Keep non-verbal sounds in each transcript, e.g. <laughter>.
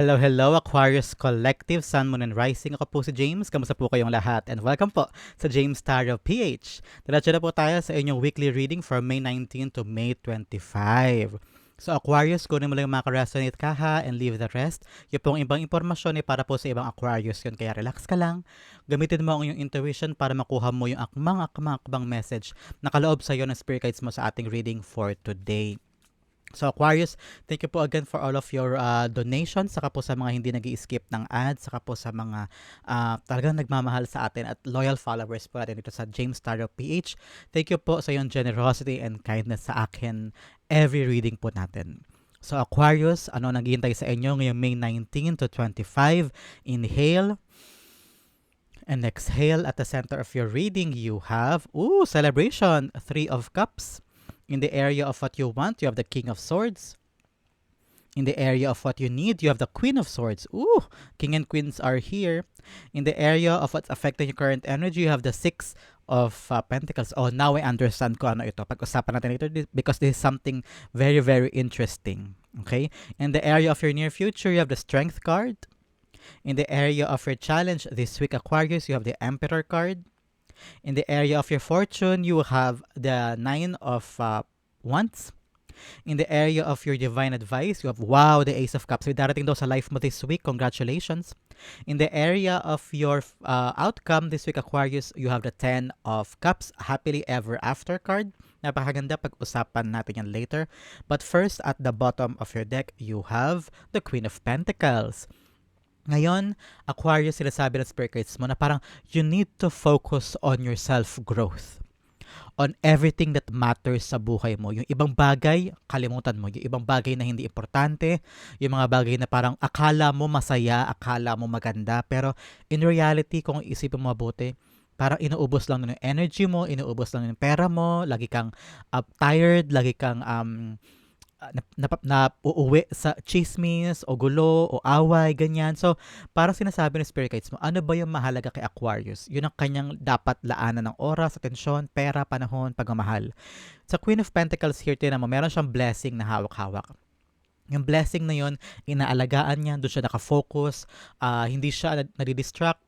Hello, hello Aquarius Collective, Sun, Moon, and Rising. Ako po si James. Kamusta po kayong lahat? And welcome po sa James Tarot PH. Diretso na po tayo sa inyong weekly reading from May 19 to May 25. So Aquarius, kunin mo lang yung mga resonate ka ha and leave the rest. Yung pong ibang impormasyon ay para po sa ibang Aquarius yun. Kaya relax ka lang. Gamitin mo ang iyong intuition para makuha mo yung akmang akmang akbang message na kaloob sa iyo ng spirit guides mo sa ating reading for today. So Aquarius, thank you po again for all of your uh, donations, saka po sa mga hindi nag skip ng ads, saka po sa mga uh, talagang nagmamahal sa atin at loyal followers po natin dito sa James Tarot PH. Thank you po sa iyong generosity and kindness sa akin every reading po natin. So Aquarius, ano naghihintay sa inyo ngayong May 19 to 25? Inhale. And exhale at the center of your reading, you have, ooh, celebration, Three of Cups. In the area of what you want, you have the King of Swords. In the area of what you need, you have the Queen of Swords. Ooh, King and Queens are here. In the area of what's affecting your current energy, you have the Six of uh, Pentacles. Oh, now I understand ko ano ito. Pag-usapan natin ito because this is something very, very interesting. Okay? In the area of your near future, you have the Strength card. In the area of your challenge this week, Aquarius, you have the Emperor card. In the area of your fortune, you have the Nine of uh, Wands. In the area of your divine advice, you have, wow, the Ace of Cups. May darating daw sa life mo this week. Congratulations. In the area of your uh, outcome this week, Aquarius, you have the Ten of Cups. Happily Ever After card. Napakaganda. Pag-usapan natin yan later. But first, at the bottom of your deck, you have the Queen of Pentacles. Ngayon, Aquarius, sinasabi ng spirit guides mo na parang you need to focus on your self-growth. On everything that matters sa buhay mo. Yung ibang bagay, kalimutan mo. Yung ibang bagay na hindi importante. Yung mga bagay na parang akala mo masaya, akala mo maganda. Pero in reality, kung isipin mo mabuti, parang inuubos lang ng energy mo, inuubos lang ng pera mo, lagi kang uh, tired, lagi kang um, na, na, na uuwi sa chismis o gulo o away, ganyan. So, parang sinasabi ng spirit guides mo, ano ba yung mahalaga kay Aquarius? Yun ang kanyang dapat laanan ng oras, atensyon, pera, panahon, pagmamahal. Sa Queen of Pentacles here, tinan mo, meron siyang blessing na hawak-hawak. Yung blessing na yun, inaalagaan niya, doon siya nakafocus, uh, hindi siya nadidistract,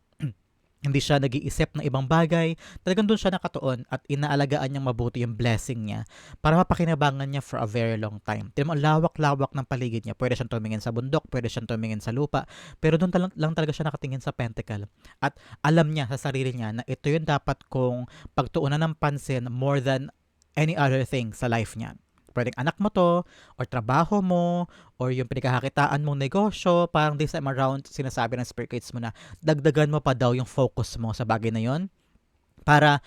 hindi siya nag-iisip ng ibang bagay. Talagang doon siya nakatuon at inaalagaan niyang mabuti yung blessing niya para mapakinabangan niya for a very long time. Tignan mo, lawak-lawak ng paligid niya. Pwede siyang tumingin sa bundok, pwede siyang tumingin sa lupa, pero doon tal- lang talaga siya nakatingin sa pentacle. At alam niya sa sarili niya na ito yung dapat kong pagtuunan ng pansin more than any other thing sa life niya pwedeng anak mo to, or trabaho mo, or yung pinagkakakitaan mong negosyo, parang this time around, sinasabi ng spirit guides mo na dagdagan mo pa daw yung focus mo sa bagay na yon para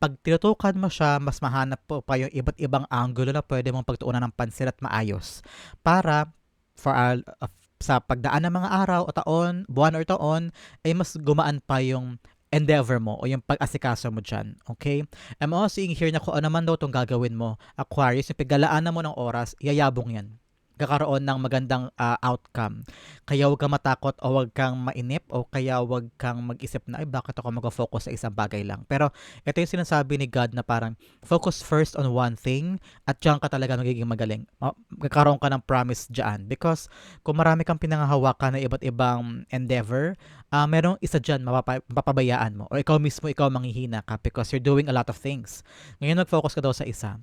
pag tinutukan mo siya, mas mahanap po pa yung iba't ibang angulo na pwede mong pagtuunan ng pansin at maayos. Para for our, uh, sa pagdaan ng mga araw o taon, buwan or taon, ay mas gumaan pa yung endeavor mo o yung pag-asikaso mo dyan. Okay? I'm also seeing here na kung ano man daw itong gagawin mo, Aquarius, yung paggalaanan mo ng oras, yayabong yan kakaroon ng magandang uh, outcome. Kaya huwag kang matakot o huwag kang mainip o kaya huwag kang mag-isip na, ay bakit ako mag-focus sa isang bagay lang. Pero ito yung sinasabi ni God na parang focus first on one thing at diyan ka talaga magiging magaling. Magkakaroon ka ng promise diyan. Because kung marami kang pinangahawakan na iba't ibang endeavor, uh, merong isa mapapa- mapapabayaan mo. O ikaw mismo, ikaw manghihina ka because you're doing a lot of things. Ngayon, mag-focus ka daw sa isa.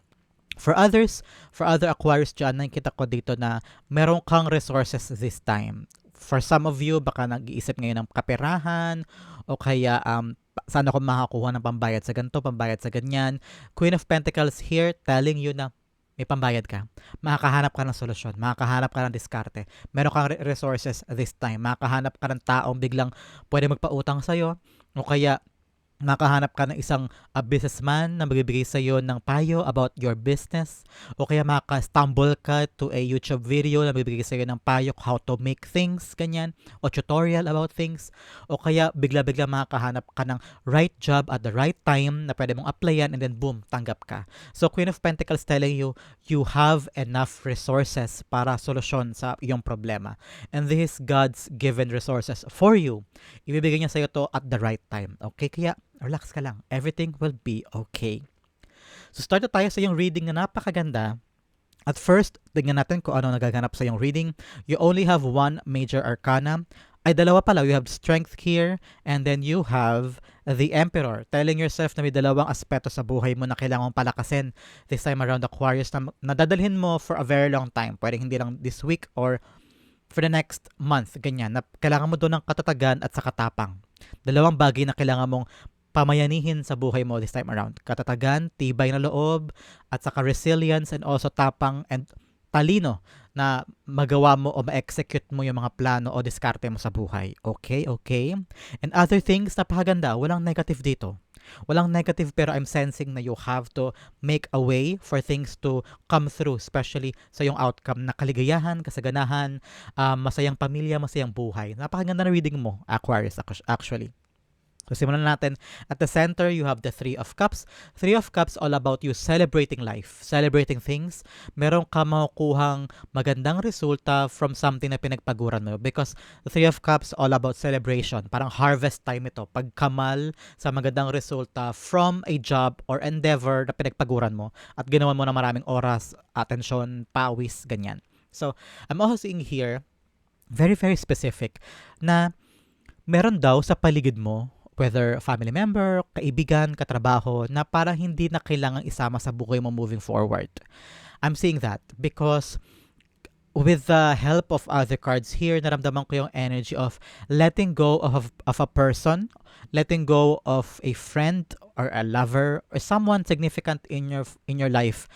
For others, for other Aquarius dyan, nakikita ko dito na meron kang resources this time. For some of you, baka nag-iisip ngayon ng kaperahan o kaya um, saan ako makakuha ng pambayad sa ganito, pambayad sa ganyan. Queen of Pentacles here telling you na may pambayad ka. Makakahanap ka ng solusyon. Makakahanap ka ng diskarte. Meron kang resources this time. Makakahanap ka ng taong biglang pwede magpautang sa'yo o kaya makahanap ka ng isang uh, businessman na magbibigay sa iyo ng payo about your business o kaya maka-stumble ka to a YouTube video na magbibigay sa iyo ng payo how to make things, ganyan, o tutorial about things o kaya bigla-bigla makahanap ka ng right job at the right time na pwede mong applyan and then boom, tanggap ka. So Queen of Pentacles telling you, you have enough resources para solusyon sa iyong problema. And this is God's given resources for you. Ibibigay niya sa iyo to at the right time. Okay? Kaya relax ka lang. Everything will be okay. So start na tayo sa yung reading na napakaganda. At first, tingnan natin kung ano nagaganap sa iyong reading. You only have one major arcana. Ay, dalawa pala. You have strength here, and then you have the Emperor. Telling yourself na may dalawang aspeto sa buhay mo na kailangan mong palakasin this time around Aquarius na nadadalhin mo for a very long time. Pwedeng hindi lang this week or for the next month, ganyan. Na kailangan mo doon ng katatagan at sa katapang. Dalawang bagay na kailangan mong pamayanihin sa buhay mo this time around. Katatagan, tibay na loob, at saka resilience and also tapang and talino na magawa mo o ma-execute mo yung mga plano o diskarte mo sa buhay. Okay, okay. And other things, napakaganda. Walang negative dito. Walang negative pero I'm sensing na you have to make a way for things to come through, especially sa yung outcome na kaligayahan, kasaganahan, um, masayang pamilya, masayang buhay. Napakaganda na reading mo, Aquarius, actually. So simulan natin. At the center, you have the Three of Cups. Three of Cups all about you celebrating life, celebrating things. Meron ka makukuhang magandang resulta from something na pinagpaguran mo. Because the Three of Cups all about celebration. Parang harvest time ito. Pagkamal sa magandang resulta from a job or endeavor na pinagpaguran mo at ginawa mo na maraming oras, atensyon, pawis, ganyan. So, I'm also seeing here, very, very specific, na meron daw sa paligid mo whether family member, kaibigan, katrabaho, na parang hindi na kailangang isama sa buhay mo moving forward. I'm saying that because with the help of other cards here, naramdaman ko yung energy of letting go of, of a person, letting go of a friend or a lover or someone significant in your in your life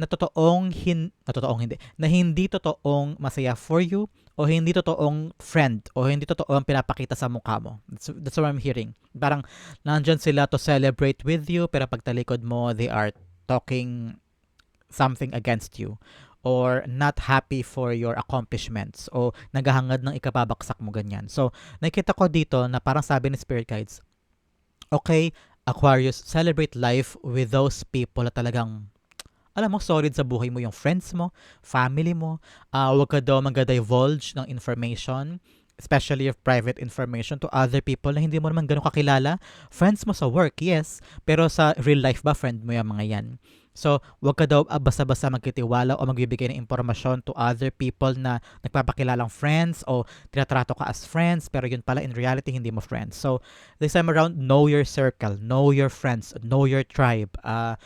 na totoong hin, na totoong hindi, na hindi totoong masaya for you o hindi totoong friend o hindi totoong pinapakita sa mukha mo. That's, that's what I'm hearing. Parang nandyan sila to celebrate with you pero pagtalikod mo, they are talking something against you or not happy for your accomplishments o naghahangad ng ikababaksak mo ganyan. So, nakita ko dito na parang sabi ni Spirit Guides, okay, Aquarius, celebrate life with those people na talagang alam mo, solid sa buhay mo yung friends mo, family mo. Uh, huwag ka daw mag-divulge ng information, especially of private information to other people na hindi mo naman ganun kakilala. Friends mo sa work, yes. Pero sa real life ba, friend mo yung mga yan? So, wag ka daw basta-basta magkitiwala o magbibigay ng impormasyon to other people na nagpapakilalang friends o tinatrato ka as friends pero yun pala in reality hindi mo friends. So, this time around, know your circle, know your friends, know your tribe. Uh,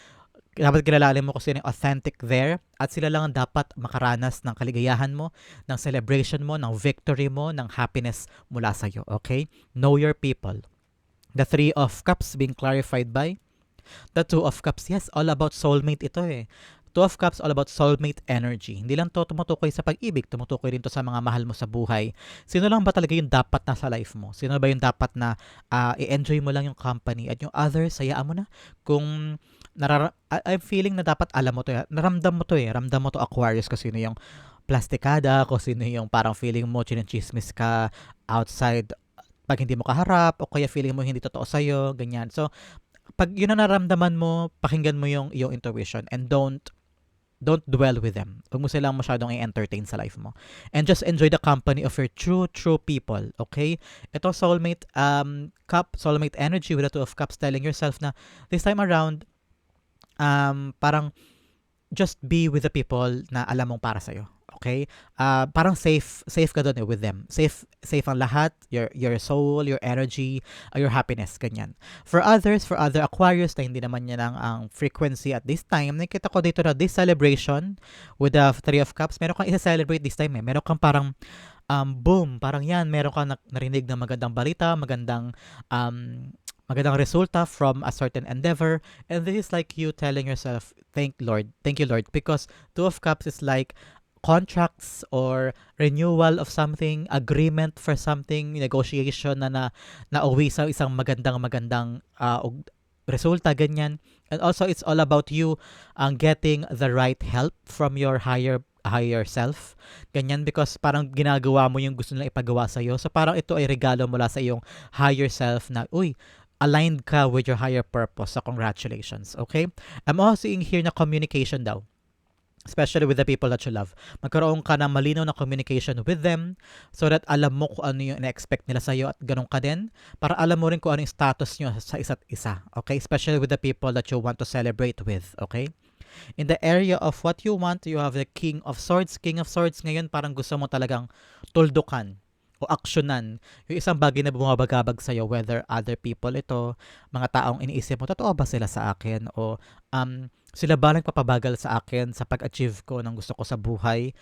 dapat kilalanin mo kung sino yung authentic there at sila lang ang dapat makaranas ng kaligayahan mo, ng celebration mo, ng victory mo, ng happiness mula sa iyo. Okay? Know your people. The Three of Cups being clarified by the Two of Cups. Yes, all about soulmate ito eh. Two of Cups all about soulmate energy. Hindi lang to tumutukoy sa pag-ibig, tumutukoy rin to sa mga mahal mo sa buhay. Sino lang ba talaga yung dapat na sa life mo? Sino ba yung dapat na uh, i-enjoy mo lang yung company at yung others, sayaan mo na? Kung narara- I'm feeling na dapat alam mo to. Eh. Naramdam mo to eh. Ramdam mo to Aquarius kasi sino yung plastikada, kung sino yung parang feeling mo chinichismis ka outside pag hindi mo kaharap o kaya feeling mo hindi totoo sa'yo, ganyan. So, pag yun na naramdaman mo, pakinggan mo yung yung intuition and don't don't dwell with them. Huwag mo silang masyadong i-entertain sa life mo. And just enjoy the company of your true, true people. Okay? Ito, soulmate um, cup, soulmate energy with the two of cups telling yourself na this time around, um, parang just be with the people na alam mong para sa'yo. Okay? Uh, parang safe safe ka doon eh with them. Safe safe ang lahat, your your soul, your energy, uh, your happiness, ganyan. For others, for other Aquarius na hindi naman yan ang, ang frequency at this time, nakita ko dito na this celebration with the Three of Cups, meron kang isa-celebrate this time eh. Meron kang parang um, boom, parang yan, meron kang narinig ng magandang balita, magandang um, magandang resulta from a certain endeavor and this is like you telling yourself thank lord thank you lord because two of cups is like contracts or renewal of something agreement for something negotiation na na nauwi sa isang magandang magandang uh, resulta ganyan and also it's all about you ang uh, getting the right help from your higher higher self. Ganyan because parang ginagawa mo yung gusto nilang ipagawa sa iyo. So parang ito ay regalo mula sa iyong higher self na, uy, aligned ka with your higher purpose. So, congratulations. Okay? I'm also seeing here na communication daw. especially with the people that you love. Magkaroon ka ng malinaw na communication with them so that alam mo kung ano yung na-expect nila sa'yo at ganun ka din para alam mo rin kung ano yung status nyo sa isa't isa. Okay? Especially with the people that you want to celebrate with. Okay? In the area of what you want, you have the King of Swords. King of Swords ngayon parang gusto mo talagang tuldukan o aksyonan yung isang bagay na bumabagabag sa'yo, whether other people ito, mga taong iniisip mo, totoo ba sila sa akin? O um, sila ba nagpapabagal sa akin sa pag-achieve ko ng gusto ko sa buhay?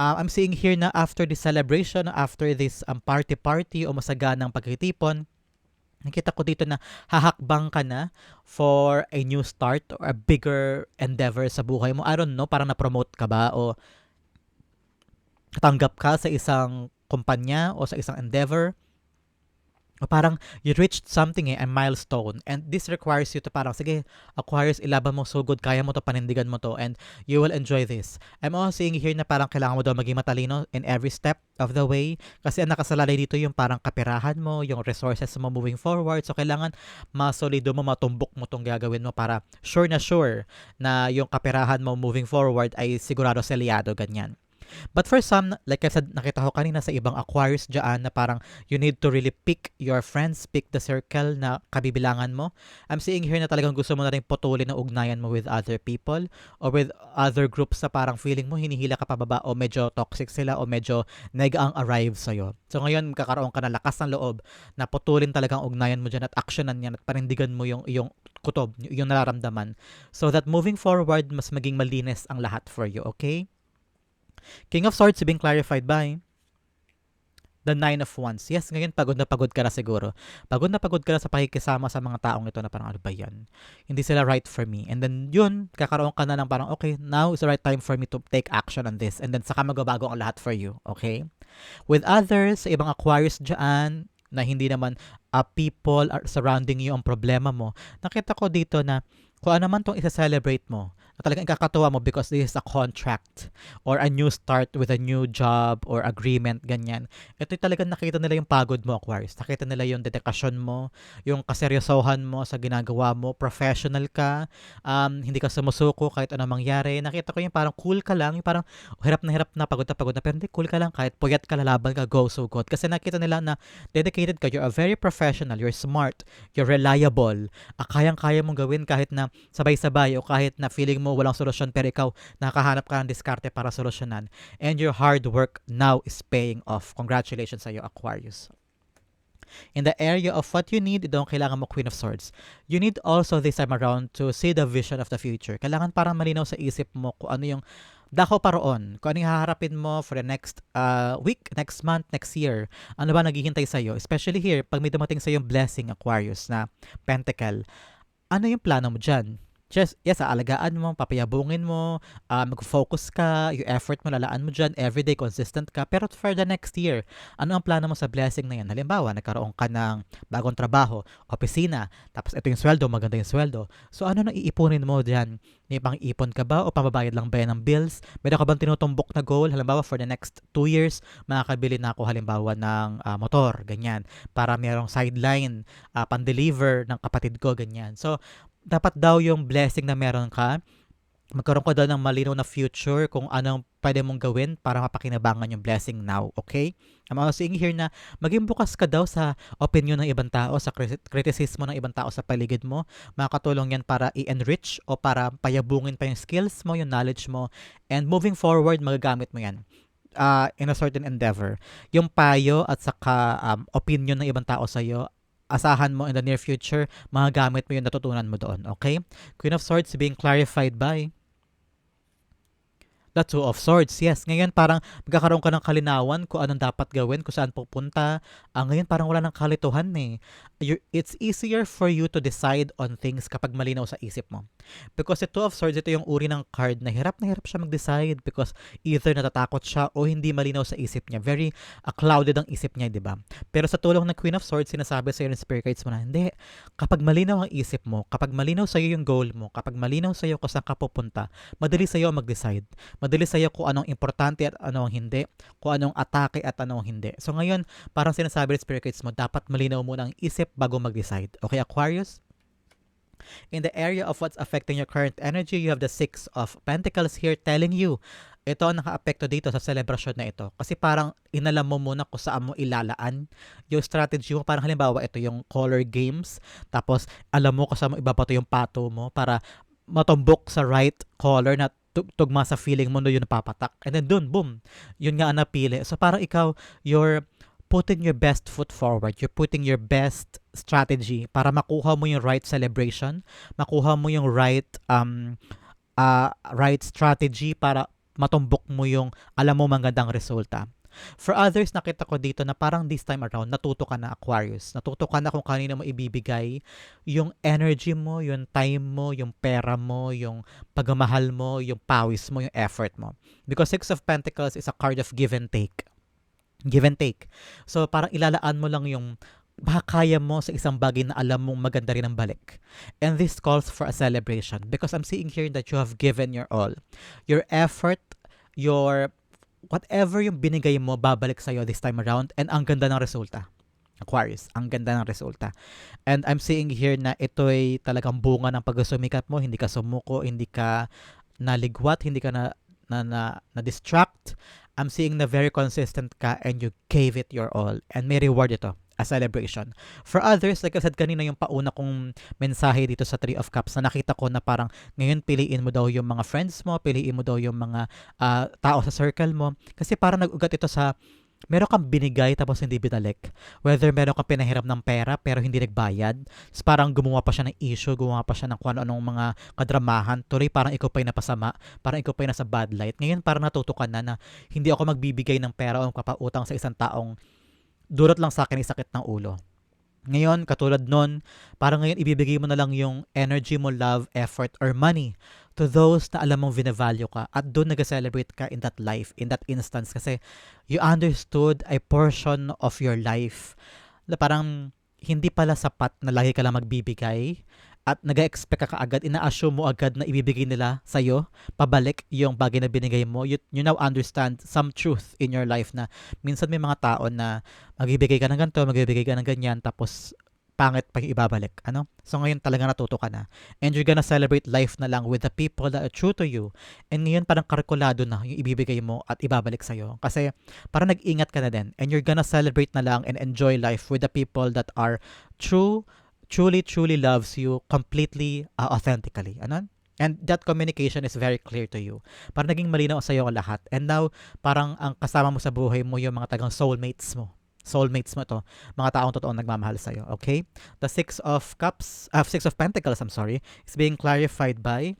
Uh, I'm seeing here na after this celebration, after this um, party-party o masaganang pagkitipon, nakita ko dito na hahakbang ka na for a new start or a bigger endeavor sa buhay mo. I don't know, parang na-promote ka ba o tanggap ka sa isang kumpanya o sa isang endeavor o parang you reached something eh, a milestone and this requires you to parang sige Aquarius ilaban mo so good kaya mo to panindigan mo to and you will enjoy this. I'm also seeing here na parang kailangan mo daw maging matalino in every step of the way kasi ang nakasalalay dito yung parang kapirahan mo yung resources mo moving forward so kailangan masolido mo matumbok mo tong gagawin mo para sure na sure na yung kapirahan mo moving forward ay sigurado selyado ganyan But for some, like I said, nakita ko kanina sa ibang Aquarius dyan na parang you need to really pick your friends, pick the circle na kabibilangan mo. I'm seeing here na talagang gusto mo na rin putulin ang ugnayan mo with other people or with other groups sa parang feeling mo hinihila ka pababa o medyo toxic sila o medyo neg ang arrive sa'yo. So ngayon, kakaroon ka na lakas ng loob na putulin talagang ugnayan mo dyan at actionan yan at panindigan mo yung, yung kutob, yung nararamdaman. So that moving forward, mas maging malinis ang lahat for you, okay? King of Swords being clarified by the Nine of Wands. Yes, ngayon pagod na pagod ka na siguro. Pagod na pagod ka na sa pakikisama sa mga taong ito na parang ano ba yan? Hindi sila right for me. And then yun, kakaroon ka na ng parang okay, now is the right time for me to take action on this. And then saka magbabago ang lahat for you. Okay? With others, ibang Aquarius dyan, na hindi naman uh, people are surrounding you ang problema mo, nakita ko dito na kung ano man itong isa-celebrate mo, talagang ikakatuwa mo because this is a contract or a new start with a new job or agreement, ganyan. Ito talagang nakita nila yung pagod mo, Aquarius. Nakita nila yung dedikasyon mo, yung kaseryosohan mo sa ginagawa mo, professional ka, um, hindi ka sumusuko kahit ano mangyari. Nakita ko yung parang cool ka lang, yung parang hirap na hirap na, pagod na pagod na, pero hindi cool ka lang kahit puyat ka, lalaban ka, go so good. Kasi nakita nila na dedicated ka, you're a very professional, you're smart, you're reliable, uh, kayang-kaya mong gawin kahit na sabay-sabay o kahit na feeling mo mo walang solusyon pero ikaw nakahanap ka ng diskarte para solusyonan and your hard work now is paying off. Congratulations sa iyo Aquarius. In the area of what you need, ito ang kailangan mo Queen of Swords. You need also this time around to see the vision of the future. Kailangan parang malinaw sa isip mo kung ano yung dako pa roon. Kung ano yung haharapin mo for the next uh, week, next month, next year. Ano ba naghihintay sa'yo? Especially here, pag may dumating sa'yo yung blessing, Aquarius, na Pentacle. Ano yung plano mo dyan? Just, yes, aalagaan mo, papayabungin mo, uh, mag-focus ka, yung effort mo, lalaan mo dyan, everyday, consistent ka. Pero for the next year, ano ang plano mo sa blessing na yan? Halimbawa, nagkaroon ka ng bagong trabaho, opisina, tapos ito yung sweldo, maganda yung sweldo. So, ano nang iipunin mo dyan? May pang-ipon ka ba o pamabayad lang ba yan ng bills? Meron ka bang tinutumbok na goal? Halimbawa, for the next two years, makakabili na ako halimbawa ng uh, motor, ganyan. Para mayroong sideline, uh, pan-deliver ng kapatid ko, ganyan. So, dapat daw yung blessing na meron ka, magkaroon ka daw ng malinaw na future kung anong pwede mong gawin para mapakinabangan yung blessing now, okay? I'm also seeing here na maging bukas ka daw sa opinion ng ibang tao, sa kritisismo ng ibang tao sa paligid mo. Makakatulong yan para i-enrich o para payabungin pa yung skills mo, yung knowledge mo, and moving forward, magagamit mo yan uh, in a certain endeavor. Yung payo at saka um, opinion ng ibang tao sa'yo asahan mo in the near future, magagamit mo yung natutunan mo doon. Okay? Queen of Swords being clarified by The Two of Swords, yes. Ngayon parang magkakaroon ka ng kalinawan kung anong dapat gawin, kung saan pupunta. Ah, ngayon parang wala ng kalituhan eh. You're, it's easier for you to decide on things kapag malinaw sa isip mo. Because the Two of Swords, ito yung uri ng card na hirap na hirap siya mag-decide because either natatakot siya o hindi malinaw sa isip niya. Very uh, clouded ang isip niya, di ba? Pero sa tulong ng Queen of Swords, sinasabi sa iyo ng Spirit Guides mo na, hindi, kapag malinaw ang isip mo, kapag malinaw sa iyo yung goal mo, kapag malinaw sa iyo kung saan ka pupunta, madali sa iyo mag-decide madali sa'yo kung anong importante at anong hindi, kung anong atake at anong hindi. So ngayon, parang sinasabi ng spirit guides mo, dapat malinaw muna ang isip bago mag-decide. Okay, Aquarius? In the area of what's affecting your current energy, you have the Six of Pentacles here telling you ito ang naka-apekto dito sa celebration na ito. Kasi parang inalam mo muna kung saan mo ilalaan yung strategy mo. Parang halimbawa ito yung color games. Tapos alam mo kung saan mo ibabato yung pato mo para matumbok sa right color na tugma sa feeling mo no yun napapatak. And then dun, boom, yun nga ang napili. So parang ikaw, you're putting your best foot forward. You're putting your best strategy para makuha mo yung right celebration, makuha mo yung right um uh, right strategy para matumbok mo yung alam mo magandang resulta. For others, nakita ko dito na parang this time around, natuto ka na Aquarius. Natuto ka na kung kanino mo ibibigay yung energy mo, yung time mo, yung pera mo, yung pagmamahal mo, yung pawis mo, yung effort mo. Because Six of Pentacles is a card of give and take. Give and take. So parang ilalaan mo lang yung baka kaya mo sa isang bagay na alam mong maganda rin ang balik. And this calls for a celebration because I'm seeing here that you have given your all. Your effort, your whatever yung binigay mo, babalik sa'yo this time around and ang ganda ng resulta. Aquarius, ang ganda ng resulta. And I'm seeing here na ito ay talagang bunga ng pagsumikat mo, hindi ka sumuko, hindi ka naligwat, hindi ka na na, na, na distract. I'm seeing na very consistent ka and you gave it your all and may reward ito a celebration. For others, like I said kanina yung pauna kong mensahe dito sa Three of Cups na nakita ko na parang ngayon piliin mo daw yung mga friends mo, piliin mo daw yung mga uh, tao sa circle mo. Kasi parang nag-ugat ito sa meron kang binigay tapos hindi binalik. Whether meron kang pinahiram ng pera pero hindi nagbayad. So parang gumawa pa siya ng issue, gumawa pa siya ng kung ano-anong mga kadramahan. Tuloy parang ikaw pa yung napasama, parang ikaw pa yung nasa bad light. Ngayon parang natuto ka na na hindi ako magbibigay ng pera o kapautang sa isang taong dulot lang sa akin ay sakit ng ulo. Ngayon, katulad nun, parang ngayon ibibigay mo na lang yung energy mo, love, effort, or money to those na alam mong vinavalue ka at doon nag-celebrate ka in that life, in that instance kasi you understood a portion of your life na parang hindi pala sapat na lagi ka lang magbibigay at nag expect ka kaagad, ina-assume mo agad na ibibigay nila sa'yo, pabalik yung bagay na binigay mo, you, you now understand some truth in your life na minsan may mga tao na magbibigay ka ng ganito, magbibigay ka ng ganyan, tapos pangit pa yung ibabalik. Ano? So ngayon talaga natuto ka na. And you're gonna celebrate life na lang with the people that are true to you. And ngayon parang kalkulado na yung ibibigay mo at ibabalik sa'yo. Kasi parang nag-ingat ka na din. And you're gonna celebrate na lang and enjoy life with the people that are true truly, truly loves you completely, uh, authentically. Ano? And that communication is very clear to you. Parang naging malinaw sa iyo lahat. And now, parang ang kasama mo sa buhay mo yung mga tagang soulmates mo. Soulmates mo to. Mga taong totoong nagmamahal sa iyo. Okay? The Six of Cups, uh, Six of Pentacles, I'm sorry, is being clarified by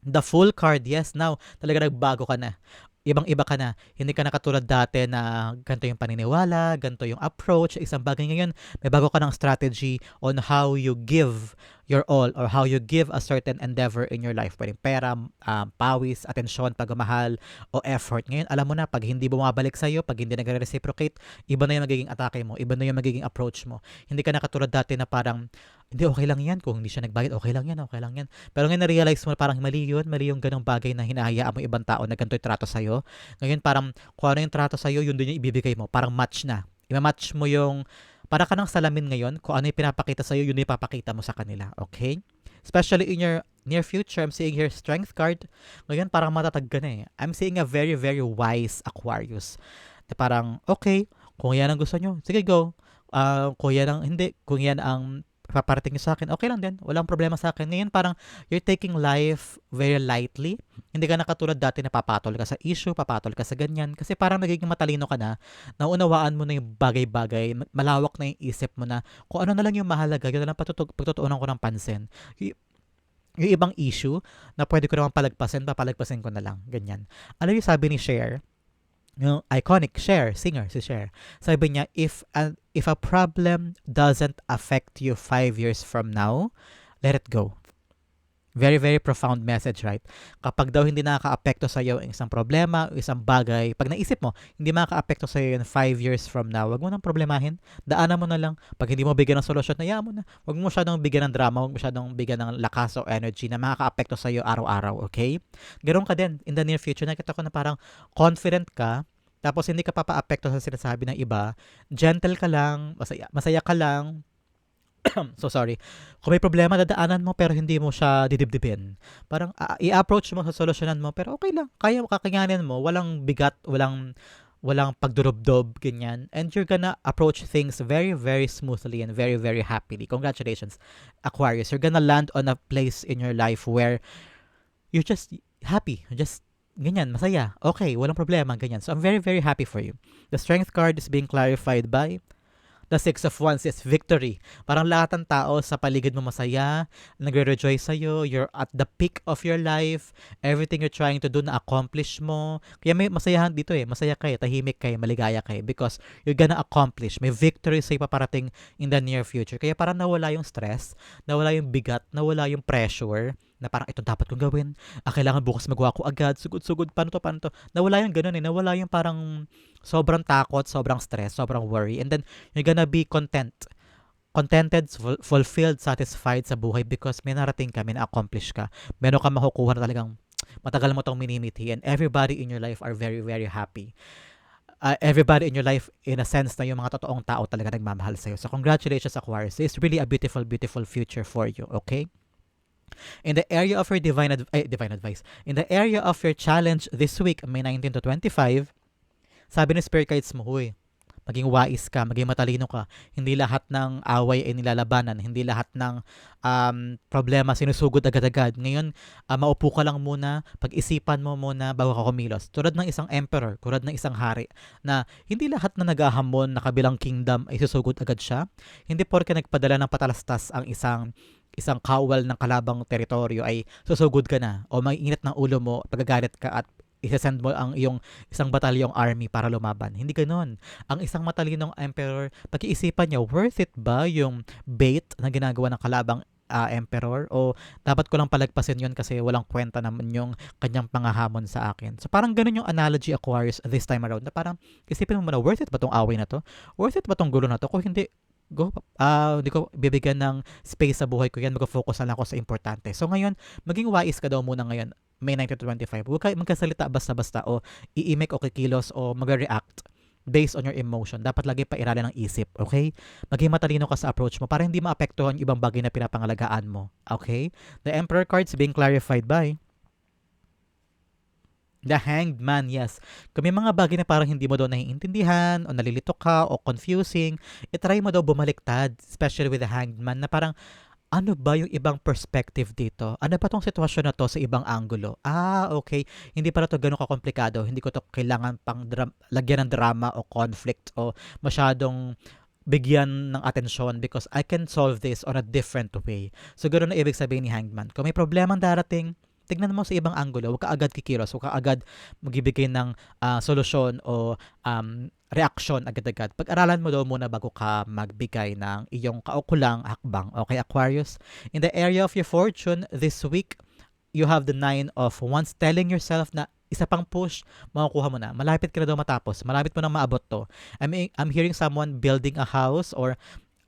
the full card. Yes, now, talaga nagbago ka na ibang-iba ka na. Hindi ka na katulad dati na ganito yung paniniwala, ganito yung approach, isang bagay ngayon, may bago ka ng strategy on how you give your all or how you give a certain endeavor in your life. Pwedeng pera, um, pawis, atensyon, pagmamahal, o effort. Ngayon, alam mo na, pag hindi bumabalik sa'yo, pag hindi nagre-reciprocate, iba na yung magiging atake mo, iba na yung magiging approach mo. Hindi ka na katulad dati na parang, hindi, okay lang yan. Kung hindi siya nagbayad, okay lang yan, okay lang yan. Pero ngayon na-realize mo parang mali yun, mali yung ganong bagay na hinahayaan mo ibang tao na ganito yung trato sa'yo. Ngayon parang kung ano yung trato sa'yo, yun din yung ibibigay mo. Parang match na. Ima-match mo yung para ka ng salamin ngayon, kung ano yung pinapakita sa'yo, yun yung ipapakita mo sa kanila. Okay? Especially in your near future, I'm seeing here strength card. Ngayon, parang matatag ka na eh. I'm seeing a very, very wise Aquarius. Na parang, okay, kung yan ang gusto nyo, sige go. Uh, kung yan ang, hindi, kung yan ang paparating sa akin, okay lang din. Walang problema sa akin. Ngayon parang you're taking life very lightly. Hindi ka na katulad dati na papatol ka sa issue, papatol ka sa ganyan. Kasi parang nagiging matalino ka na, naunawaan mo na yung bagay-bagay, malawak na yung isip mo na kung ano na lang yung mahalaga, yun na lang pagtutuunan ko ng pansin. Y- yung ibang issue na pwede ko naman palagpasin, papalagpasin ko na lang. Ganyan. Alam yung sabi ni Cher, yung iconic Cher, singer si Cher. Sabi niya, if a, if a problem doesn't affect you five years from now, let it go. Very, very profound message, right? Kapag daw hindi nakaka-apekto sa iyo ang isang problema isang bagay, pag naisip mo, hindi makaka-apekto sa iyo in 5 years from now, wag mo nang problemahin. Daanan mo na lang. Pag hindi mo bigyan ng solusyon, na mo na. Wag mo masyadong bigyan ng drama, wag mo masyadong bigyan ng lakas o energy na makaka-apekto sa iyo araw-araw, okay? Ganoon ka din in the near future. Nakita ko na parang confident ka, tapos hindi ka papaapekto sa sinasabi ng iba, gentle ka lang, masaya, masaya ka lang, <clears throat> so sorry. Kung may problema, dadaanan mo pero hindi mo siya didibdibin. Parang ah, i-approach mo sa solusyonan mo pero okay lang. Kaya mo kakayanin mo. Walang bigat, walang walang pagdurubdob, ganyan. And you're gonna approach things very, very smoothly and very, very happily. Congratulations, Aquarius. You're gonna land on a place in your life where you're just happy. Just ganyan, masaya. Okay, walang problema, ganyan. So I'm very, very happy for you. The strength card is being clarified by The Six of Wands is victory. Parang lahat ng tao sa paligid mo masaya, nagre-rejoice sa'yo, you're at the peak of your life, everything you're trying to do na-accomplish mo. Kaya may masayahan dito eh, masaya kayo, tahimik kayo, maligaya kayo because you're gonna accomplish. May victory sa'yo paparating in the near future. Kaya parang nawala yung stress, nawala yung bigat, nawala yung pressure, na parang ito dapat kong gawin. Ah, kailangan bukas magawa ko agad. Sugod-sugod. Paano to? Paano to? Nawala yung ganun eh. Nawala yung parang sobrang takot, sobrang stress, sobrang worry. And then, you're gonna be content. Contented, ful- fulfilled, satisfied sa buhay because may narating ka, may na-accomplish ka. Meron ka makukuha na talagang matagal mo tong minimiti and everybody in your life are very, very happy. Uh, everybody in your life, in a sense na yung mga totoong tao talaga nagmamahal sa'yo. So, congratulations, Aquarius. It's really a beautiful, beautiful future for you, okay? In the area of your divine, adv- ay, divine advice, in the area of your challenge this week, May 19 to 25, sabi ni Spirit Guides mo, huy, maging wais ka, maging matalino ka. Hindi lahat ng away ay nilalabanan. Hindi lahat ng um, problema sinusugod agad-agad. Ngayon, uh, maupo ka lang muna, pag-isipan mo muna bago ka kumilos. Tulad ng isang emperor, tulad ng isang hari, na hindi lahat na naghahamon na kabilang kingdom ay susugod agad siya. Hindi porke nagpadala ng patalastas ang isang isang kawal ng kalabang teritoryo ay susugod ka na o mainit ng ulo mo, pagagalit ka at isasend mo ang iyong isang batalyong army para lumaban. Hindi ganoon. Ang isang matalinong emperor, pag-iisipan niya, worth it ba yung bait na ginagawa ng kalabang uh, emperor o dapat ko lang palagpasin yun kasi walang kwenta naman yung kanyang pangahamon sa akin. So parang ganun yung analogy Aquarius this time around na parang isipin mo muna, worth it ba tong away na to? Worth it ba tong gulo na to? Kung hindi, go, uh, hindi ko bibigyan ng space sa buhay ko yan, mag-focus na lang ako sa importante. So ngayon, maging wise ka daw muna ngayon, May 19 to 25. Huwag kayo magkasalita basta-basta o iimik o kikilos o mag-react based on your emotion. Dapat lagi pa irali ng isip, okay? Maging matalino ka sa approach mo para hindi maapektuhan ibang bagay na pinapangalagaan mo, okay? The Emperor cards being clarified by The Hanged Man, yes. Kung may mga bagay na parang hindi mo daw naiintindihan o nalilito ka o confusing, itry mo daw bumaliktad, especially with the Hanged Man, na parang ano ba yung ibang perspective dito? Ano ba tong sitwasyon na to sa ibang angulo? Ah, okay. Hindi para to ganun kakomplikado. Hindi ko to kailangan pang dra- lagyan ng drama o conflict o masyadong bigyan ng atensyon because I can solve this on a different way. So, ganoon na ibig sabihin ni Hangman. Kung may problema darating, tignan mo sa ibang angulo, huwag ka agad kikilos, huwag ka agad magbibigay ng uh, solusyon o um, reaction agad-agad. Pag-aralan mo daw muna bago ka magbigay ng iyong kaukulang hakbang. Okay, Aquarius? In the area of your fortune this week, you have the nine of wands telling yourself na isa pang push, makukuha mo na. Malapit ka na daw matapos. Malapit mo na maabot to. I'm, I'm hearing someone building a house or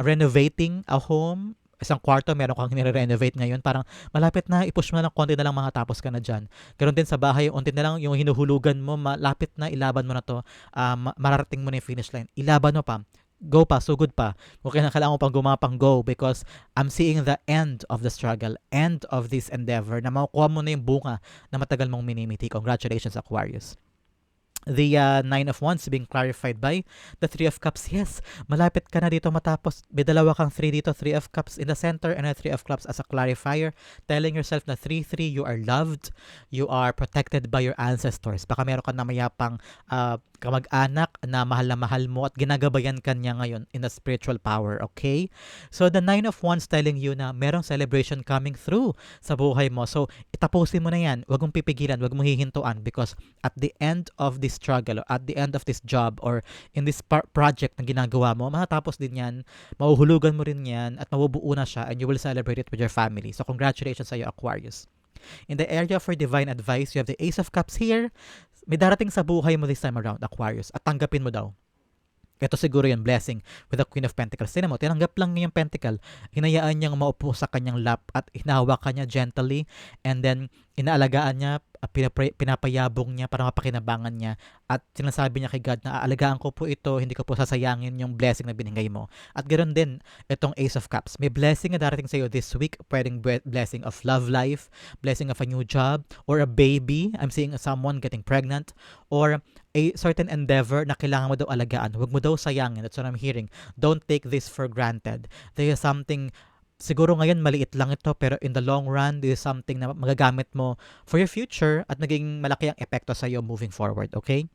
renovating a home isang kwarto, meron kang nire-renovate ngayon, parang malapit na, i-push mo na lang konti na lang mga tapos ka na dyan. Ganon din sa bahay, unti na lang yung hinuhulugan mo, malapit na, ilaban mo na to, uh, mararating mo na yung finish line. Ilaban mo pa go pa, sugod pa. Okay na kailangan mo pang gumapang go because I'm seeing the end of the struggle, end of this endeavor na makukuha mo na yung bunga na matagal mong minimiti. Congratulations, Aquarius the uh, Nine of Wands being clarified by the Three of Cups. Yes, malapit ka na dito matapos. May dalawa kang three dito, Three of Cups in the center and a Three of Cups as a clarifier. Telling yourself na 3-3, you are loved, you are protected by your ancestors. Baka meron ka na mayapang uh, kamag-anak na mahal na mahal mo at ginagabayan ka niya ngayon in the spiritual power, okay? So, the Nine of Wands telling you na merong celebration coming through sa buhay mo. So, itapusin mo na yan. Huwag mong pipigilan, huwag mong hihintuan because at the end of this struggle, at the end of this job, or in this par- project na ginagawa mo, matatapos din yan, mahuhulugan mo rin yan, at mabubuo na siya, and you will celebrate it with your family. So, congratulations sa iyo, Aquarius. In the area for divine advice, you have the Ace of Cups here. May darating sa buhay mo this time around, Aquarius, at tanggapin mo daw. Ito siguro yung blessing with the Queen of Pentacles. Tinan mo, tinanggap lang niya yung Pentacle. Hinayaan niyang maupo sa kanyang lap at hinahawak kanya gently and then inaalagaan niya pinapre- pinapayabong niya para mapakinabangan niya at sinasabi niya kay God na aalagaan ko po ito, hindi ko po sasayangin yung blessing na binigay mo. At ganoon din itong Ace of Cups. May blessing na darating sa iyo this week, pwedeng blessing of love life, blessing of a new job, or a baby. I'm seeing someone getting pregnant, or a certain endeavor na kailangan mo daw alagaan. Huwag mo daw sayangin. That's what I'm hearing. Don't take this for granted. There is something siguro ngayon maliit lang ito pero in the long run this is something na magagamit mo for your future at naging malaki ang epekto sa iyo moving forward, okay?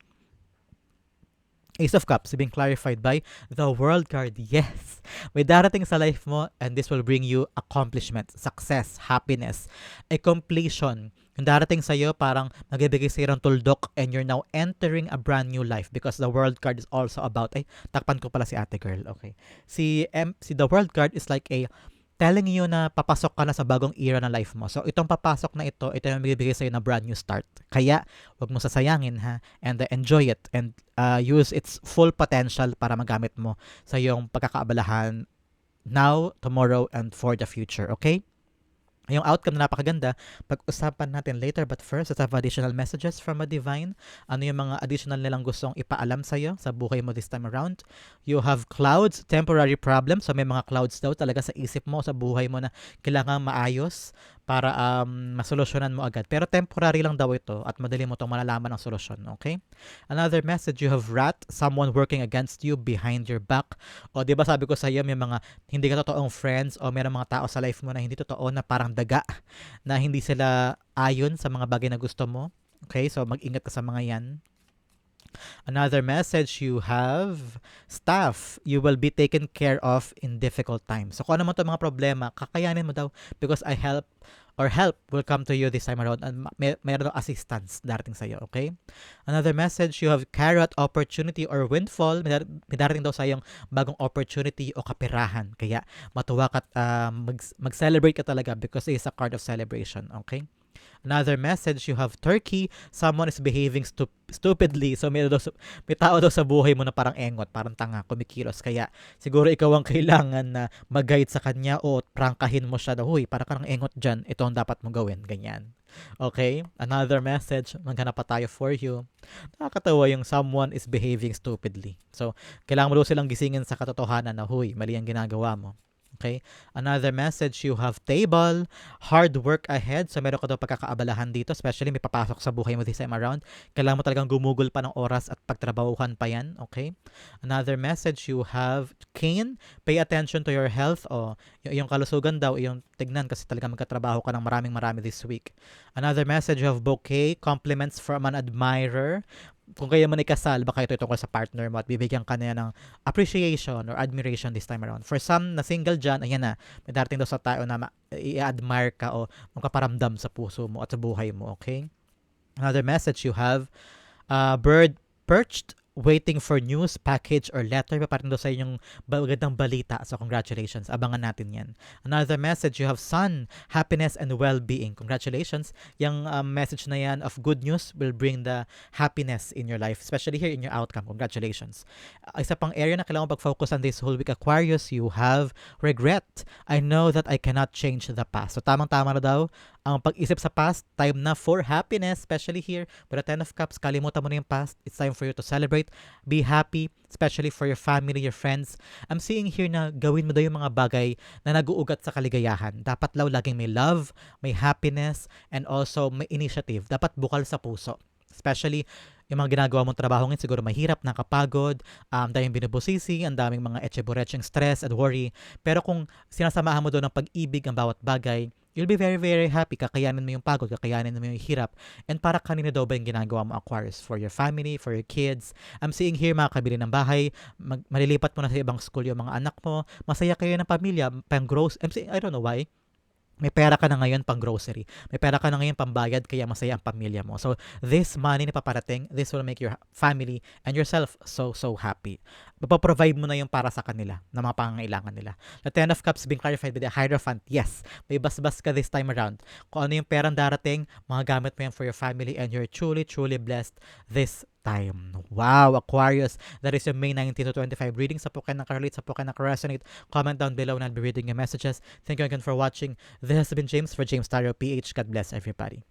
Ace of Cups being clarified by the World card. Yes! May darating sa life mo and this will bring you accomplishment, success, happiness, a completion. Yung darating sa iyo parang magbibigay sa ng tuldok and you're now entering a brand new life because the World card is also about, ay, takpan ko pala si ate girl. Okay. Si, M, si the World card is like a telling you na papasok ka na sa bagong era ng life mo. So, itong papasok na ito, ito yung magbibigay sa'yo na brand new start. Kaya, wag mo sasayangin ha, and uh, enjoy it, and uh, use its full potential para magamit mo sa iyong pagkakaabalahan now, tomorrow, and for the future. Okay? Yung outcome na napakaganda, pag-usapan natin later. But first, let's have additional messages from a divine. Ano yung mga additional nilang gustong ipaalam sa'yo sa buhay mo this time around? You have clouds, temporary problems. So may mga clouds daw talaga sa isip mo, sa buhay mo na kailangan maayos para um, masolusyonan mo agad. Pero temporary lang daw ito at madali mo itong malalaman ang solusyon. Okay? Another message, you have rat, someone working against you behind your back. O di ba sabi ko sa iyo, may mga hindi ka totoong friends o may mga tao sa life mo na hindi totoo na parang daga na hindi sila ayon sa mga bagay na gusto mo. Okay? So mag-ingat ka sa mga yan. Another message you have, staff, you will be taken care of in difficult times. So kung ano man mga problema, kakayanin mo daw because I help or help will come to you this time around and may, mayroon assistance darating sa iyo, okay? Another message, you have carrot opportunity or windfall. May, may darating daw sa iyong bagong opportunity o kapirahan. Kaya matuwa ka uh, mag- mag-celebrate ka talaga because it is a card of celebration, okay? Another message, you have Turkey, someone is behaving stu- stupidly. So may, daw, may tao daw sa buhay mo na parang engot, parang tanga, kumikilos. Kaya siguro ikaw ang <laughs> kailangan na mag-guide sa kanya o prangkahin mo siya na, huy, para ka ng engot dyan, ito ang dapat mo gawin, ganyan. Okay? Another message, maghanap pa tayo for you. Nakakatawa yung someone is behaving stupidly. So, kailangan mo daw silang gisingin sa katotohanan na, huy, mali ang ginagawa mo. Okay? Another message, you have table, hard work ahead. So, meron ka daw pagkakaabalahan dito, especially may papasok sa buhay mo this time around. Kailangan mo talagang gumugol pa ng oras at pagtrabahuhan pa yan. Okay? Another message, you have Cain, pay attention to your health. O, y- yung kalusugan daw, yung tignan kasi talaga magkatrabaho ka ng maraming marami this week. Another message, you have bouquet, compliments from an admirer kung kaya mo ikasal, baka ito tungkol sa partner mo at bibigyan ka niya ng appreciation or admiration this time around. For some na single dyan, ayan na, may darating daw sa tao na i-admire ka o magkaparamdam sa puso mo at sa buhay mo, okay? Another message you have, uh, bird perched waiting for news, package, or letter. Paparin daw sa inyong magandang balita. So, congratulations. Abangan natin yan. Another message, you have sun, happiness, and well-being. Congratulations. Yung um, message na yan of good news will bring the happiness in your life, especially here in your outcome. Congratulations. Uh, isa pang area na kailangan pag-focus on this whole week, Aquarius, you have regret. I know that I cannot change the past. So, tamang-tama na daw ang pag-isip sa past, time na for happiness, especially here with the Ten of Cups, kalimutan mo na yung past. It's time for you to celebrate. Be happy, especially for your family, your friends. I'm seeing here na gawin mo daw yung mga bagay na nag-uugat sa kaligayahan. Dapat law laging may love, may happiness, and also may initiative. Dapat bukal sa puso. Especially yung mga ginagawa mong trabaho ngayon, siguro mahirap, nakapagod, um, daming binubusisi, ang daming mga etcheborecheng stress and worry. Pero kung sinasamahan mo doon ng pag-ibig ang bawat bagay, you'll be very, very happy. Kakayanin mo yung pagod, kakayanin mo yung hirap. And para kanina daw ba yung ginagawa mo Aquarius? For your family, for your kids. I'm seeing here, mga kabili ng bahay, mag- malilipat mo na sa ibang school yung mga anak mo. Masaya kayo ng pamilya, pang gross. I'm saying, I don't know why may pera ka na ngayon pang grocery. May pera ka na ngayon pambayad kaya masaya ang pamilya mo. So, this money na paparating, this will make your family and yourself so, so happy. Mapaprovide mo na yung para sa kanila na mga pangangailangan nila. The Ten of Cups being clarified by the Hierophant, yes, may basbas ka this time around. Kung ano yung perang darating, mga gamit mo yan for your family and you're truly, truly blessed this time. Wow, Aquarius. That is your May 19 to 25 reading. Sa po kayo nakarelate, sa po kayo nakaresonate. Comment down below and I'll be reading your messages. Thank you again for watching. This has been James for James Tarot PH. God bless everybody.